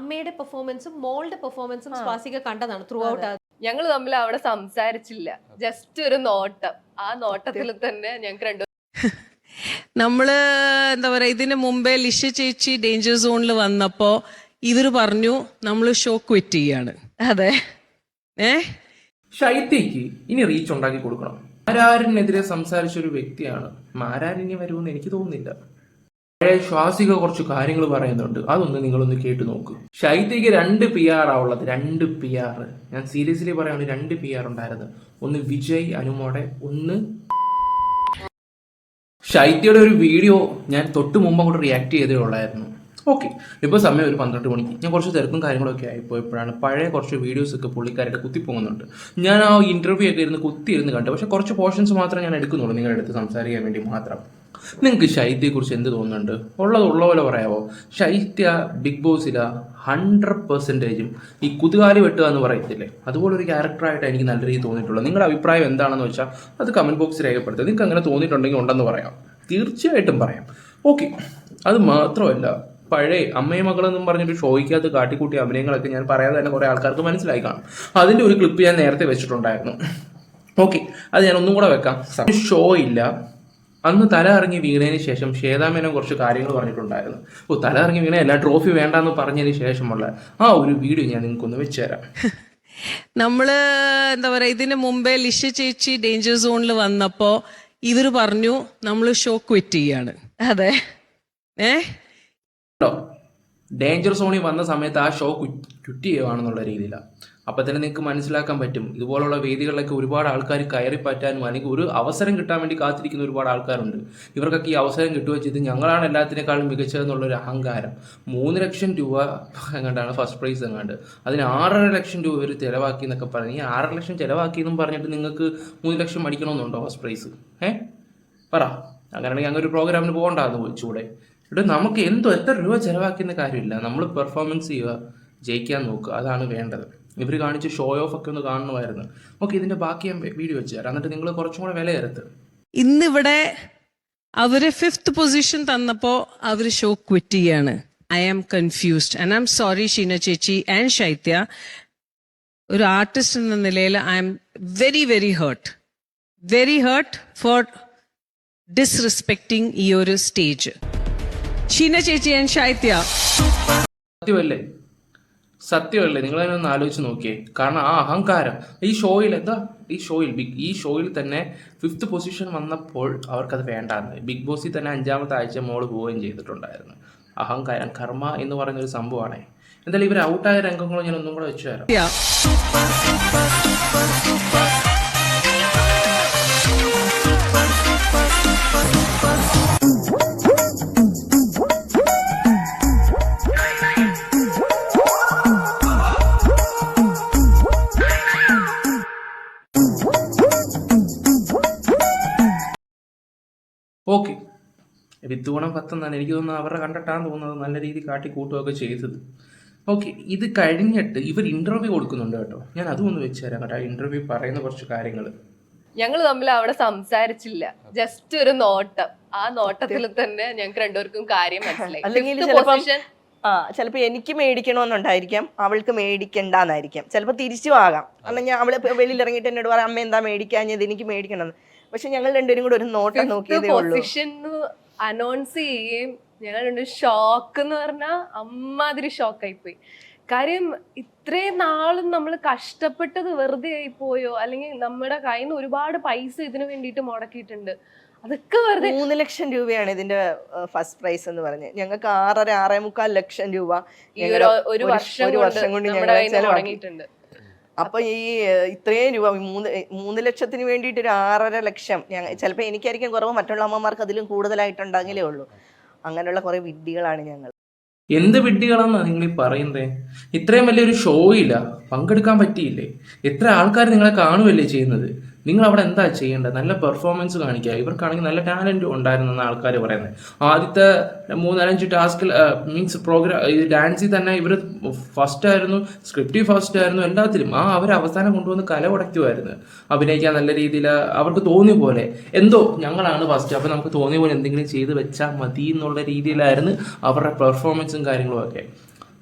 അമ്മയുടെ പെർഫോമൻസും മോളുടെ പെർഫോമൻസും സ്വാസിക കണ്ടതാണ് ത്രൂ ഔട്ട് ഞങ്ങൾ തമ്മിൽ അവിടെ സംസാരിച്ചില്ല. ജസ്റ്റ് ഒരു നോട്ടം. ആ നോട്ടത്തിൽ തന്നെ ഞങ്ങൾക്ക് രണ്ടു നമ്മൾ എന്താ പറയാ ഇതിന് മുമ്പേ ലിഷ ചേച്ചി ഡേഞ്ചർ സോണിൽ വന്നപ്പോ ഇവർ പറഞ്ഞു നമ്മൾ ഷോ ക്വിറ്റ് ചെയ്യാണ്. അതെ. ഏ? ശൈത്യക്ക് ഇനി റീച്ച് ഉണ്ടാക്കി കൊടുക്കണം. മാരാരിനെതിരെ സംസാരിച്ച ഒരു വ്യക്തിയാണ്. മാരാരിനി ഇനി വരുമെന്ന് എനിക്ക് തോന്നുന്നില്ല. ശ്വാസിക കുറച്ച് കാര്യങ്ങൾ പറയുന്നുണ്ട്. അതൊന്ന് നിങ്ങളൊന്ന് കേട്ട് നോക്ക്. ശൈത്യക്ക് രണ്ട് പി ആർ ആ ഉള്ളത്. രണ്ട് പി ആർ ഞാൻ സീരിയസ്ലി പറയാണ് രണ്ട് പി ആർ ഉണ്ടായിരുന്നു. ഒന്ന് വിജയ് അനുമോടെ. ഒന്ന് ശൈത്യയുടെ ഒരു വീഡിയോ ഞാൻ തൊട്ട് മുമ്പ് അങ്ങോട്ട് റിയാക്ട് ചെയ്തേ ഉള്ളായിരുന്നു. ഓക്കെ ഇപ്പോൾ സമയം ഒരു പന്ത്രണ്ട് മണിക്ക്. ഞാൻ കുറച്ച് തിരക്കും കാര്യങ്ങളൊക്കെ ആയിപ്പോയപ്പോഴാണ് പഴയ കുറച്ച് വീഡിയോസ് ഒക്കെ പുള്ളിക്കാരുടെ കുത്തിപ്പോകുന്നുണ്ട് ഞാൻ ആ ഇന്റർവ്യൂ ഒക്കെ ഇരുന്ന് കുത്തി ഇരുന്ന് കണ്ടു. പക്ഷെ കുറച്ച് പോർഷൻസ് മാത്രമേ ഞാൻ എടുക്കുന്നുള്ളൂ നിങ്ങളുടെ അടുത്ത് സംസാരിക്കാൻ വേണ്ടി മാത്രം. നിങ്ങൾക്ക് ശൈത്യയെക്കുറിച്ച് എന്ത് തോന്നുന്നുണ്ട്? ഉള്ളത് ഉള്ള പോലെ പറയാമോ ശൈത്യ ബിഗ് ബോസില ഹൺഡ്രഡ് പെർസെന്റേജും ഈ കുതുകാലി വെട്ടുക എന്ന് പറയത്തില്ലേ? അതുപോലെ ഒരു ക്യാരക്ടറായിട്ട് എനിക്ക് നല്ല രീതിയിൽ തോന്നിയിട്ടുള്ളത്. നിങ്ങളുടെ അഭിപ്രായം എന്താണെന്ന് വെച്ചാൽ അത് കമന്റ് ബോക്സിൽ രേഖപ്പെടുത്തുക. നിങ്ങൾക്ക് അങ്ങനെ തോന്നിയിട്ടുണ്ടെങ്കിൽ ഉണ്ടെന്ന് പറയാം. തീർച്ചയായിട്ടും പറയാം. ഓക്കെ അത് മാത്രമല്ല പഴയ അമ്മയും മകളെന്നും പറഞ്ഞൊരു ഷോയ്ക്കകത്ത് കാട്ടിക്കൂട്ടിയ അഭിനയങ്ങളൊക്കെ ഞാൻ പറയാതെ തന്നെ കുറേ ആൾക്കാർക്ക് മനസ്സിലായി കാണും. അതിന്റെ ഒരു ക്ലിപ്പ് ഞാൻ നേരത്തെ വെച്ചിട്ടുണ്ടായിരുന്നു. ഓക്കെ അത് ഞാൻ ഒന്നും കൂടെ വെക്കാം. ഷോ ഇല്ല. അന്ന് തല ഇറങ്ങി വീണതിന് ശേഷം ശ്വേതാമേനൻ കുറച്ച് കാര്യങ്ങൾ പറഞ്ഞിട്ടുണ്ടായിരുന്നു. ഓ തല ഇറങ്ങി വീണ എല്ലാ ട്രോഫി വേണ്ടെന്ന് പറഞ്ഞതിന് ശേഷമുള്ള ആ ഒരു വീഡിയോ ഞാൻ നിങ്ങൾക്കൊന്ന് വെച്ചുതരാം. നമ്മൾ എന്താ പറയാ ഇതിന് മുമ്പേ ലിഷ ചേച്ചി ഡേഞ്ചർ സോണിൽ വന്നപ്പോ ഇവർ പറഞ്ഞു നമ്മൾ ഷോ ക്വിറ്റ് ചെയ്യാണ്. അതെ. ഏ? ഡേഞ്ചർ സോണിൽ വന്ന സമയത്ത് ആ ഷോ ക്വിറ്റ് ചെയ്യുവാണെന്നുള്ള രീതിയിലാണ് അപ്പം തന്നെ നിങ്ങൾക്ക് മനസ്സിലാക്കാൻ പറ്റും. ഇതുപോലുള്ള വേദികളിലൊക്കെ ഒരുപാട് ആൾക്കാർ കയറി പറ്റാനും അല്ലെങ്കിൽ ഒരു അവസരം കിട്ടാൻ വേണ്ടി കാത്തിരിക്കുന്ന ഒരുപാട് ആൾക്കാരുണ്ട്. ഇവർക്കൊക്കെ ഈ അവസരം കിട്ടുക ചെയ്ത്. ഞങ്ങളാണ് എല്ലാത്തിനേക്കാളും മികച്ചതെന്നുള്ളൊരു അഹങ്കാരം. മൂന്ന് ലക്ഷം രൂപ എങ്ങാണ്ടാണ് ഫസ്റ്റ് പ്രൈസ് എങ്ങാണ്ട്. അതിന് ആറര ലക്ഷം രൂപ ഒരു ചിലവാക്കി എന്നൊക്കെ പറഞ്ഞു. ഈ ആറര ലക്ഷം ചിലവാക്കി എന്നും പറഞ്ഞിട്ട് നിങ്ങൾക്ക് മൂന്ന് ലക്ഷം അടിക്കണമെന്നുണ്ടോ ഫസ്റ്റ് പ്രൈസ് ഏ? പറ. അങ്ങനെയാണെങ്കിൽ അങ്ങനെ ഒരു പ്രോഗ്രാമിന് പോകണ്ടാന്ന് ചോദിച്ചൂടെ ഇവിടെ നമുക്ക് എന്തോ എത്ര രൂപ ചിലവാക്കുന്ന കാര്യമില്ല. നമ്മൾ പെർഫോമൻസ് ചെയ്യുക ജയിക്കാൻ നോക്കുക. അതാണ് വേണ്ടത്. ഇവർ കാണിച്ച് ഷോ ഓഫ് ഒക്കെ ഒന്ന് കാണണമായിരുന്നു. ഓക്കെ ഇതിന്റെ ബാക്കി ഞാൻ വീഡിയോ വെച്ച് തരാം. എന്നിട്ട് നിങ്ങൾ കുറച്ചും കൂടെ വിലയിരുത്ത് ഇന്നിവിടെ അവർ ഫിഫ്ത് പൊസിഷൻ തന്നപ്പോ അവർ ഷോ ക്വിറ്റ് ചെയ്യാണ്. I am confused and I'm sorry Sheena ചേച്ചി ആൻഡ് ശൈത്യ. ഒരു ആർട്ടിസ്റ്റ് എന്ന നിലയിൽ I'm very very hurt very hurt for disrespecting ഈ ഒരു സ്റ്റേജ് ഷീന ചേച്ചി ആൻഡ് ശൈത്യ. സത്യമല്ലേ സത്യമല്ലേ? നിങ്ങൾ തന്നെ ഒന്ന് ആലോചിച്ച് നോക്കിയേ. കാരണം ആ അഹങ്കാരം. ഈ ഷോയിൽ എന്താ? ഈ ഷോയിൽ ബിഗ് ഈ ഷോയിൽ തന്നെ ഫിഫ്ത്ത് പൊസിഷൻ വന്നപ്പോൾ അവർക്കത് വേണ്ടാന്ന്. ബിഗ് ബോസിൽ തന്നെ അഞ്ചാമത്തെ ആഴ്ച മോൾ പോവുകയും ചെയ്തിട്ടുണ്ടായിരുന്നു. അഹങ്കാരം കർമ്മ എന്ന് പറയുന്ന ഒരു സംഭവമാണേ. എന്തായാലും ഇവർ ഔട്ടായ രംഗങ്ങളോ ഞാൻ ഒന്നും കൂടെ വെച്ചു തരാം. ഓക്കെ. വിത്ത് ഗുണം പത്തെന്നാണ്. എനിക്ക് തോന്നുന്നത് അവരുടെ കണ്ടിട്ടാണ് തോന്നുന്നത് നല്ല രീതിയിൽ കാട്ടി കൂട്ടുകയൊക്കെ ചെയ്തത്. ഓക്കെ ഇത് കഴിഞ്ഞിട്ട് ഇവർ ഇന്റർവ്യൂ കൊടുക്കുന്നുണ്ട് കേട്ടോ. ഞാൻ അതും ഒന്ന് വെച്ച് തരാം കേട്ടോ. ഇന്റർവ്യൂ പറയുന്ന കുറച്ച് കാര്യങ്ങൾ. ഞങ്ങൾ തമ്മിൽ അവിടെ സംസാരിച്ചില്ല. ജസ്റ്റ് ഒരു നോട്ടം. ആ നോട്ടത്തിൽ തന്നെ ഞങ്ങൾക്ക് രണ്ടുപേർക്കും കാര്യം മനസ്സിലായി. ചിലപ്പം ആ ചിലപ്പോ എനിക്ക് മേടിക്കണമെന്നുണ്ടായിരിക്കാം. അവൾക്ക് മേടിക്കണ്ടെന്നായിരിക്കാം. ചിലപ്പോൾ തിരിച്ചു ആകാം. കാരണം ഞാൻ അവൾ വെളിയിൽ ഇറങ്ങിയിട്ട് എന്നോട് പറയാം അമ്മ എന്താ മേടിക്കാഞ്ഞത്? എനിക്ക് മേടിക്കണം പക്ഷെ ഞങ്ങൾ രണ്ടുപേരും കൂടെ ഒരു നോട്ടം നോക്കിയതേ ഉള്ളൂ. അനൗൺസ് ചെയ്യുകയും ഞങ്ങൾ രണ്ട് ഷോക്ക് എന്ന് പറഞ്ഞാൽ അമ്മാതിരി ഷോക്കായി പോയി കാര്യം ഇത്രയും നാളും നമ്മൾ കഷ്ടപ്പെട്ടത് വെറുതെ ആയി പോയോ അല്ലെങ്കിൽ നമ്മുടെ കയ്യിൽ നിന്ന് ഒരുപാട് പൈസ ഇതിനു വേണ്ടിയിട്ട് മുടക്കിയിട്ടുണ്ട്. അതൊക്കെ വെറുതെ മൂന്ന് ലക്ഷം രൂപയാണ് ഇതിന്റെ ഫസ്റ്റ് പ്രൈസ് എന്ന് പറഞ്ഞ്. ഞങ്ങൾക്ക് ആറര ആറേ മുക്കാൽ ലക്ഷം രൂപ ഒരു വർഷം കൊണ്ട് ഞങ്ങൾ കയ്യിൽ നിന്ന് ചെലവാക്കി. മുടങ്ങിയിട്ടുണ്ട്. അപ്പൊ ഈ ഇത്രയും രൂപ മൂന്ന് മൂന്ന് ലക്ഷത്തിന് വേണ്ടിയിട്ട് ഒരു ആറര ലക്ഷം ഞങ്ങൾ ചിലപ്പോൾ എനിക്കായിരിക്കും കുറവ് മറ്റുള്ള അമ്മമാർക്ക് അതിലും കൂടുതലായിട്ടുണ്ടെങ്കിലേ ഉള്ളൂ. അങ്ങനെയുള്ള കുറെ വിഡ്ഢികളാണ് ഞങ്ങൾ. എന്ത് വിഡ്ഢികളാണെന്നാണ് നിങ്ങൾ ഈ പറയുന്നത് ഇത്രയും വലിയൊരു ഷോയില്ല പങ്കെടുക്കാൻ പറ്റിയില്ലേ? എത്ര ആൾക്കാർ നിങ്ങളെ കാണുമല്ലേ ചെയ്യുന്നത്? നിങ്ങൾ അവിടെ എന്താ ചെയ്യേണ്ടത്? നല്ല പെർഫോമൻസ് കാണിക്കുക. ഇവർക്കാണെങ്കിൽ നല്ല ടാലന്റ് ഉണ്ടായിരുന്നു എന്ന് ആൾക്കാർ പറയുന്നത്. ആദ്യത്തെ മൂന്നാലഞ്ച് ടാസ്കിൽ മീൻസ് പ്രോഗ്രാം ഇത് ഡാൻസിൽ തന്നെ ഇവർ ഫസ്റ്റ് ആയിരുന്നു സ്ക്രിപ്റ്റ് ഫസ്റ്റ് ആയിരുന്നു എല്ലാത്തിലും. ആ അവർ അവസാനം കൊണ്ടുവന്ന് കല ഉടയ്ക്കുമായിരുന്നു അഭിനയിക്കാൻ നല്ല രീതിയിൽ അവർക്ക് തോന്നിയ പോലെ. എന്തോ ഞങ്ങളാണ് ഫസ്റ്റ് അപ്പോൾ നമുക്ക് തോന്നിയ പോലെ എന്തെങ്കിലും ചെയ്ത് വെച്ചാൽ മതി എന്നുള്ള രീതിയിലായിരുന്നു അവരുടെ പെർഫോമൻസും കാര്യങ്ങളും ഒക്കെ.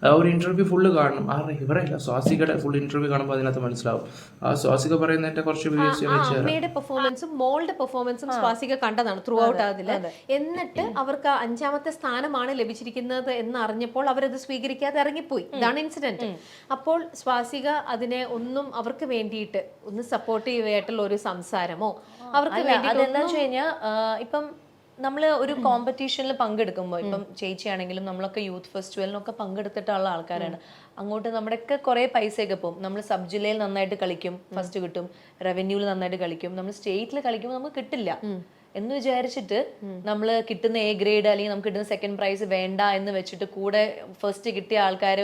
ആ ഒരു ഇന്റർവ്യൂ ഫുള്ള് കാണണം. ആരുടെ ഇവരല്ല സ്വാസികയുടെ ഫുൾ ഇന്റർവ്യൂ കാണുമ്പോൾ അതിനകത്ത് മനസ്സിലാവും. ആ സ്വാസിക പറയുന്നതിന്റെ കുറച്ച് വീഡിയോസ് ആ അമ്മയുടെ പെർഫോമൻസും മോളുടെ പെർഫോമൻസും സ്വാസിക കണ്ടതാണ് ത്രൂ ഔട്ട് അതിൽ. എന്നിട്ട് അവർക്ക് അഞ്ചാമത്തെ സ്ഥാനമാണ് ലഭിച്ചിരിക്കുന്നത് എന്ന് അറിഞ്ഞപ്പോൾ അവരത് സ്വീകരിക്കാതെ ഇറങ്ങിപ്പോയി. ഇതാണ് ഇൻസിഡന്റ് അപ്പോൾ സ്വാസിക അതിനെ ഒന്നും അവർക്ക് വേണ്ടിയിട്ട് ഒന്ന് സപ്പോർട്ട് ആയിട്ടുള്ള ഒരു സംസാരമോ? അവർക്ക് വേണ്ടി അതെന്താ വെച്ച് കഴിഞ്ഞാൽ ഇപ്പം നമ്മൾ ഒരു കോമ്പറ്റീഷനിൽ പങ്കെടുക്കുമ്പോൾ ഇപ്പം ചേച്ചിയാണെങ്കിലും നമ്മളൊക്കെ യൂത്ത് ഫെസ്റ്റിവലിനൊക്കെ പങ്കെടുത്തിട്ടുള്ള ആൾക്കാരാണ്. അങ്ങോട്ട് നമ്മുടെയൊക്കെ കുറേ പൈസയൊക്കെ പോകും നമ്മൾ സബ് ജില്ലയിൽ നന്നായിട്ട് കളിക്കും ഫസ്റ്റ് കിട്ടും. റവന്യൂവിൽ നന്നായിട്ട് കളിക്കും. നമ്മൾ സ്റ്റേറ്റിൽ കളിക്കുമ്പോൾ നമുക്ക് കിട്ടില്ല. എന്ന് വിചാരിച്ചിട്ട് നമ്മൾ കിട്ടുന്ന എ ഗ്രേഡ് അല്ലെങ്കിൽ നമുക്ക് കിട്ടുന്ന സെക്കൻഡ് പ്രൈസ് വേണ്ട എന്ന് വെച്ചിട്ട് കൂടെ ഫസ്റ്റ് കിട്ടിയ ആൾക്കാർ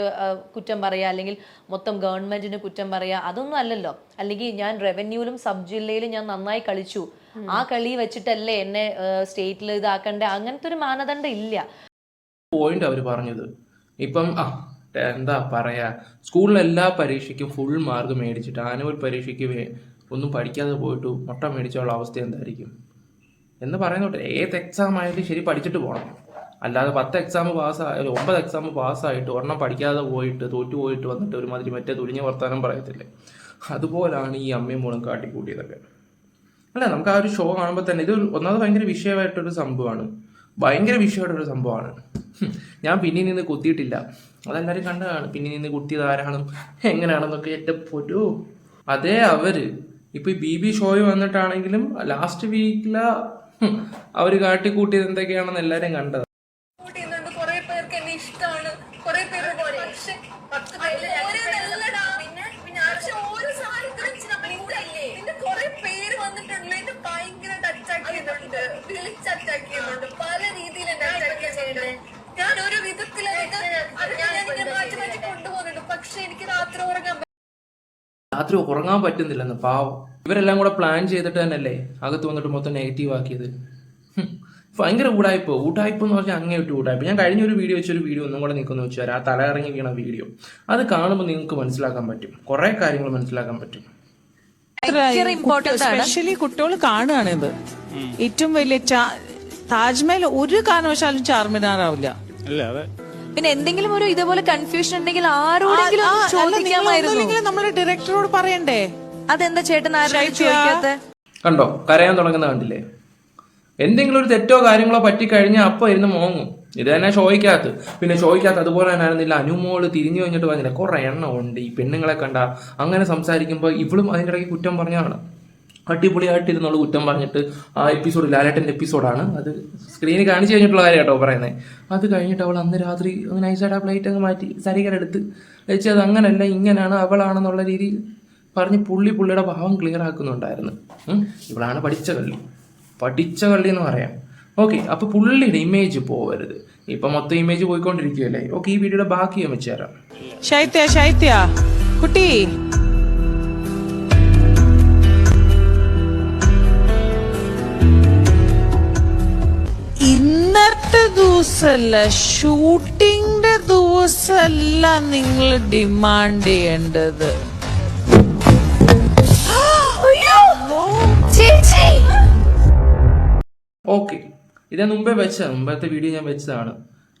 കുറ്റം പറയുക അല്ലെങ്കിൽ മൊത്തം ഗവൺമെന്റിന് കുറ്റം പറയുക അതൊന്നും അല്ലല്ലോ. അല്ലെങ്കിൽ ഞാൻ റവന്യൂവിലും സബ് ജില്ലയിലും ഞാൻ നന്നായി കളിച്ചു. ആ കളി വെച്ചിട്ടല്ലേ എന്നെ സ്റ്റേറ്റിൽ ഇതാക്കണ്ടേ? അങ്ങനത്തെ ഒരു മാനദണ്ഡം ഇല്ല. പോയിന്റ് അവർ പറഞ്ഞത്. ഇപ്പം എന്താ പറയാ സ്കൂളിലെ എല്ലാ പരീക്ഷയ്ക്കും ഫുൾ മാർക്ക് മേടിച്ചിട്ട് ആനുവൽ പരീക്ഷയ്ക്ക് ഒന്നും പഠിക്കാതെ പോയിട്ട് മുട്ട മേടിച്ചുള്ള അവസ്ഥ എന്തായിരിക്കും? എന്ന് പറയുന്നോട്ടെ ഏത് എക്സാം ആയാലും ശരി പഠിച്ചിട്ട് പോകണം അല്ലാതെ പത്ത് എക്സാം പാസ് ഒമ്പത് എക്സാം പാസ്സായിട്ട് ഒരെണ്ണം പഠിക്കാതെ പോയിട്ട് തോറ്റു പോയിട്ട് വന്നിട്ട് ഒരുമാതിരി മറ്റേ തുരിഞ്ഞ വർത്താനം പറയത്തില്ലേ? അതുപോലാണ് ഈ അമ്മയും മോളും കാട്ടിക്കൂട്ടിയതൊക്കെ. അല്ല നമുക്ക് ആ ഒരു ഷോ കാണുമ്പോൾ തന്നെ ഇത് ഒന്നാമത് ഭയങ്കര വിഷയമായിട്ടൊരു സംഭവമാണ്. ഭയങ്കര വിഷയമായിട്ടൊരു സംഭവമാണ്. ഞാൻ പിന്നിൽ നിന്ന് കുത്തിയിട്ടില്ല. അതെല്ലാവരും കണ്ടതാണ്. പിന്നിൽ നിന്ന് കുത്തിയത് ആരാണ്? എങ്ങനെയാണെന്നൊക്കെ എന്റെ പൊരു അതേ അവർ. ഇപ്പൊ ഈ ബി ബി ഷോയിൽ വന്നിട്ടാണെങ്കിലും ലാസ്റ്റ് വീക്കിൽ അവർ കാട്ടിക്കൂട്ടിയത് എന്തൊക്കെയാണെന്ന് എല്ലാരും കണ്ടത് ചെയ്യുന്നുണ്ട് കുറെ പേർക്ക് എന്നെ ഇഷ്ടമാണ് കുറെ പേര് പക്ഷെ ഓരോന്നല്ലടാ. പക്ഷെ ഓരോ സാധനത്തിനും വെച്ച് നമ്മൾ ഇതല്ലേ പിന്നെ കുറെ പേര് വന്നിട്ടുണ്ട് എന്നെ ഭയങ്കര അറ്റാക്ക് ചെയ്യുന്നുണ്ട് വിളിച്ച് അറ്റാക്ക് ചെയ്യുന്നുണ്ട് പല രീതിയിൽ എന്നെ അറ്റാക്ക് ചെയ്യുന്നുണ്ട് ഞാൻ ഒരു വിധത്തിൽ അത് ഞാൻ ഇങ്ങനെ മാറ്റി മാറ്റി കൊണ്ടുപോകുന്നുണ്ട് പക്ഷെ എനിക്ക് രാത്രി ഉറങ്ങാൻ രാത്രി ഉറങ്ങാൻ പറ്റുന്നില്ലെന്ന് പാവം. ഇവരെല്ലാം കൂടെ പ്ലാൻ ചെയ്തിട്ട് തന്നെയല്ലേ അകത്ത് വന്നിട്ട് മൊത്തം നെഗറ്റീവ് ആക്കിയത്? ഭയങ്കര ഊടായ്പ. ഊടായ്പ എന്ന് പറഞ്ഞാൽ അങ്ങേ അങ്ങേട്ട് ഊടായ്പ. ഞാൻ കഴിഞ്ഞ ഒരു വീഡിയോ വെച്ചൊരു വീഡിയോ ഒന്നും കൂടെ നിൽക്കുന്നു വെച്ചാൽ ആ തല ഇറങ്ങി വീണ വീഡിയോ അത് കാണുമ്പോൾ നിങ്ങൾക്ക് മനസ്സിലാക്കാൻ പറ്റും. കുറേ കാര്യങ്ങൾ മനസ്സിലാക്കാൻ പറ്റും. സ്പെഷ്യലി കുട്ടികൾ കാണുകയാണ് ഇത്. ഏറ്റവും വലിയ താജ്മഹൽ ഒരു കാരണവശാലും ചാർമിനാർ ആവില്ല പിന്നെ എന്തെങ്കിലും ഒരു ഇതേപോലെ കൺഫ്യൂഷൻ ഉണ്ടെങ്കിൽ ആരോടെങ്കിലും ഒന്ന് ചോദിക്കാമായിരുന്നു. നമ്മുടെ ഡയറക്ടറോട് പറയണ്ടേ? അതെന്താ ചേട്ടൻ ആരോടും. ചോദിക്കാത്ത? കണ്ടോ കരയാൻ തുടങ്ങുന്ന കണ്ടില്ലേ? എന്തെങ്കിലും ഒരു തെറ്റോ കാര്യങ്ങളോ പറ്റിക്കഴിഞ്ഞാൽ അപ്പോൾ ഇരുന്ന് മോങ്ങും. ഇത് തന്നെ ഷോയ്ക്കകത്ത്. പിന്നെ ഷോയ്ക്കകത്ത് അതുപോലെ തന്നെ ആയിരുന്നില്ല. അനുമോൾ തിരിഞ്ഞു കഴിഞ്ഞിട്ട് പറഞ്ഞില്ല കുറേ എണ്ണം ഉണ്ട്. ഈ പെണ്ണുങ്ങളെ കണ്ട അങ്ങനെ സംസാരിക്കുമ്പോൾ ഇവളും അതിന്റെ ഇടയ്ക്ക് കുറ്റം പറഞ്ഞാണ് അടിപൊളിയായിട്ടിരുന്നുള്ള കുറ്റം പറഞ്ഞിട്ട് ആ എപ്പിസോഡ് ലാലേട്ടന്റെ എപ്പിസോഡാണ് അത് സ്ക്രീനിൽ കാണിച്ചു കഴിഞ്ഞിട്ടുള്ള കാര്യം കേട്ടോ പറയുന്നത് അത് കഴിഞ്ഞിട്ട് അവൾ അന്ന് രാത്രി നൈസായിട്ട് ആ പ്ലേറ്റ് അങ്ങ് മാറ്റി സരികരെടുത്ത് വെച്ച് അത് അങ്ങനല്ല ഇങ്ങനെയാണ് അവളാണെന്നുള്ള രീതിയിൽ പറഞ്ഞ് പുള്ളി പുള്ളിയുടെ ഭാവം ക്ലിയർ ആക്കുന്നുണ്ടായിരുന്നു. ഇവളാണ് പഠിച്ച കള്ളി. പഠിച്ച കള്ളി എന്ന് പറയാം. ഓക്കെ അപ്പോൾ പുള്ളിയുടെ ഇമേജ് പോവരുത്. ഇപ്പൊ മൊത്തം ഇമേജ് പോയിക്കൊണ്ടിരിക്കുകയല്ലേ? ഓക്കെ ഈ വീഡിയോയുടെ ബാക്കി ഞാൻ വെച്ചുതരാം ശൈത്യ ശൈത്യ. കുട്ടി. ദിവസമല്ല ഷൂട്ടിങ്ങിന്റെ ദിവസമല്ല നിങ്ങൾ ഡിമാൻഡ് ചെയ്യേണ്ടത്. ഓക്കെ ഇത് ഞാൻ മുമ്പേ വെച്ചതാണ് മുമ്പത്തെ വീഡിയോ ഞാൻ വെച്ചതാണ്.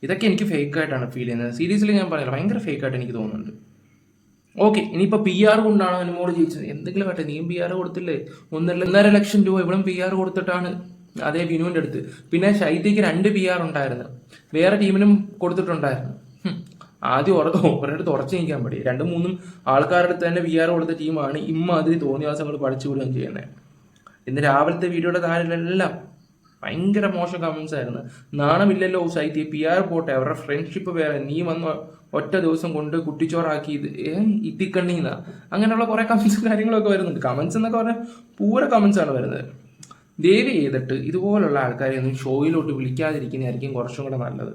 ഇതൊക്കെ എനിക്ക് ഫേക്ക് ആയിട്ടാണ് ഫീൽ ചെയ്യുന്നത്. സീരീസിൽ ഞാൻ പറയാം ഭയങ്കര ഫേക്ക് ആയിട്ട് എനിക്ക് തോന്നുന്നുണ്ട്. ഓക്കെ ഇനിയിപ്പോൾ പി ആർ കൊണ്ടാണ് അനുമോട് ജയിച്ചത് എന്തെങ്കിലും ആട്ടെ നീയും പി ആർ കൊടുത്തില്ലേ? ഒന്നര ഒന്നര ലക്ഷം രൂപ ഇവിടെ പി ആർ കൊടുത്തിട്ടാണ്. അതേ വിനുവിന്റെ അടുത്ത്. പിന്നെ ശൈത്യക്ക് രണ്ട് പി ആർ ഉണ്ടായിരുന്നു. വേറെ ടീമിനും കൊടുത്തിട്ടുണ്ടായിരുന്നു. ആദ്യം ഒരിടത്ത് ഉറച്ചു നിൽക്കാൻ പറ്റി രണ്ടും മൂന്നും ആൾക്കാരുടെ അടുത്ത് തന്നെ പി ആർ കൊടുത്ത ടീമാണ് ഇമ്മാതിരി തോന്നിയവാസങ്ങൾ പഠിച്ചു വിടുകയും ചെയ്യുന്നത് ഇന്ന് രാവിലത്തെ വീഡിയോയുടെ താരലെല്ലാം ഭയങ്കര മോശം കമൻസ് ആയിരുന്നു. നാണമില്ലല്ലോ ശൈത്യ പി ആർ പോട്ടെ. അവരുടെ ഫ്രണ്ട്ഷിപ്പ് വേറെ. നീ വന്ന് ഒറ്റ ദിവസം കൊണ്ട് കുട്ടിച്ചോറാക്കി ഇത് ഇത്തിക്കണ്ണീന്ന. അങ്ങനെയുള്ള കുറെ കമൻസും കാര്യങ്ങളൊക്കെ വരുന്നുണ്ട്. കമൻസ് എന്നൊക്കെ പറഞ്ഞാൽ പൂര കമൻസ് ആണ് വരുന്നത്. ദേവി ചെയ്തിട്ട് ഇതുപോലുള്ള ആൾക്കാരെ ഒന്നും ഷോയിലോട്ട് വിളിക്കാതിരിക്കുന്നതായിരിക്കും കുറച്ചും കൂടെ നല്ലത്.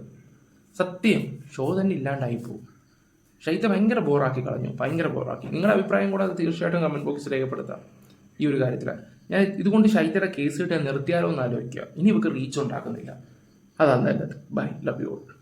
സത്യം ഷോ തന്നെ ഇല്ലാണ്ടായി പോകും. ഷൈത്ത ഭയങ്കര ബോറാക്കി കളഞ്ഞു ഭയങ്കര ബോറാക്കി. നിങ്ങളുടെ അഭിപ്രായം കൂടെ അത് തീർച്ചയായിട്ടും കമന്റ് ബോക്സിൽ രേഖപ്പെടുത്താം ഈ ഒരു കാര്യത്തിൽ ഞാൻ ഇതുകൊണ്ട് ഷൈത്തയുടെ കേസ് കിട്ടാൻ നിർത്തിയാലോ എന്ന് ആലോചിക്കുക. ഇനി ഇവർക്ക് റീച്ച് ഉണ്ടാക്കുന്നില്ല. അതാണ് നല്ലത്. Bye love you all